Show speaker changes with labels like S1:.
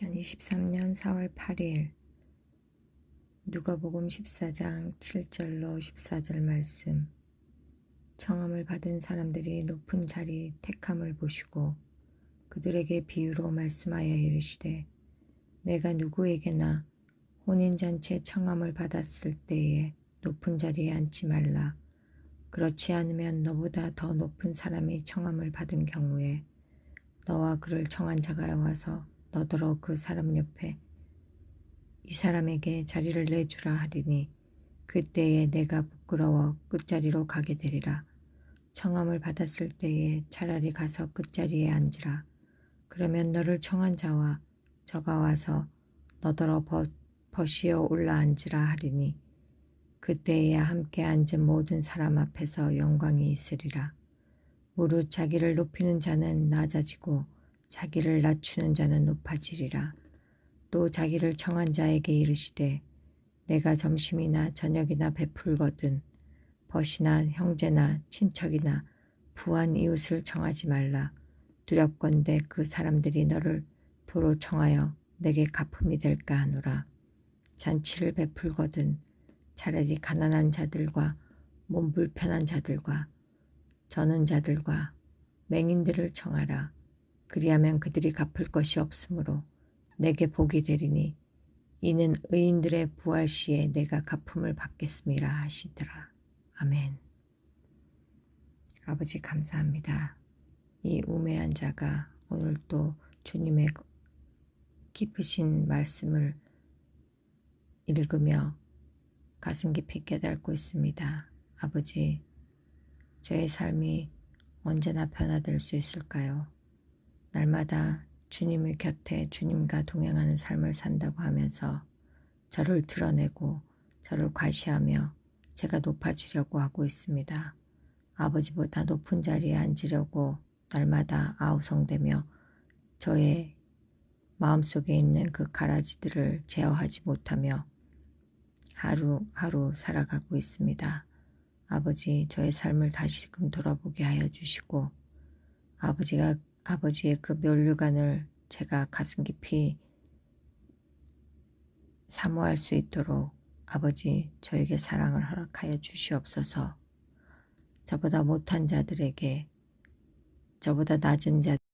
S1: 2023년 4월 8일 누가복음 14장 7절로 14절 말씀. 청함을 받은 사람들이 높은 자리 택함을 보시고 그들에게 비유로 말씀하여 이르시되 내가 누구에게나 혼인잔치 청함을 받았을 때에 높은 자리에 앉지 말라. 그렇지 않으면 너보다 더 높은 사람이 청함을 받은 경우에 너와 그를 청한 자가 와서 너더러 그 사람 옆에 이 사람에게 자리를 내주라 하리니 그때에 내가 부끄러워 끝자리로 가게 되리라. 청함을 받았을 때에 차라리 가서 끝자리에 앉으라. 그러면 너를 청한 자와 저가 와서 너더러 벗, 벗이어 올라 앉으라 하리니 그때에야 함께 앉은 모든 사람 앞에서 영광이 있으리라. 무릇 자기를 높이는 자는 낮아지고 자기를 낮추는 자는 높아지리라. 또 자기를 청한 자에게 이르시되 내가 점심이나 저녁이나 베풀거든 벗이나 형제나 친척이나 부한 이웃을 청하지 말라. 두렵건대 그 사람들이 너를 도로 청하여 내게 가품이 될까 하노라. 잔치를 베풀거든 차라리 가난한 자들과 몸 불편한 자들과 저는 자들과 맹인들을 청하라. 그리하면 그들이 갚을 것이 없으므로 내게 복이 되리니 이는 의인들의 부활 시에 내가 갚음을 받겠음이라 하시더라. 아멘. 아버지 감사합니다. 이 우매한 자가 오늘 또 주님의 깊으신 말씀을 읽으며 가슴 깊이 깨닫고 있습니다. 아버지, 저의 삶이 언제나 변화될 수 있을까요? 날마다 주님의 곁에 주님과 동행하는 삶을 산다고 하면서 저를 드러내고 저를 과시하며 제가 높아지려고 하고 있습니다. 아버지보다 높은 자리에 앉으려고 날마다 아우성되며 저의 마음속에 있는 그 가라지들을 제어하지 못하며 하루하루 살아가고 있습니다. 아버지, 저의 삶을 다시금 돌아보게 하여 주시고, 아버지가 아버지의 그 면류관을 제가 가슴 깊이 사모할 수 있도록 아버지 저에게 사랑을 허락하여 주시옵소서. 저보다 못한 자들에게 저보다 낮은 자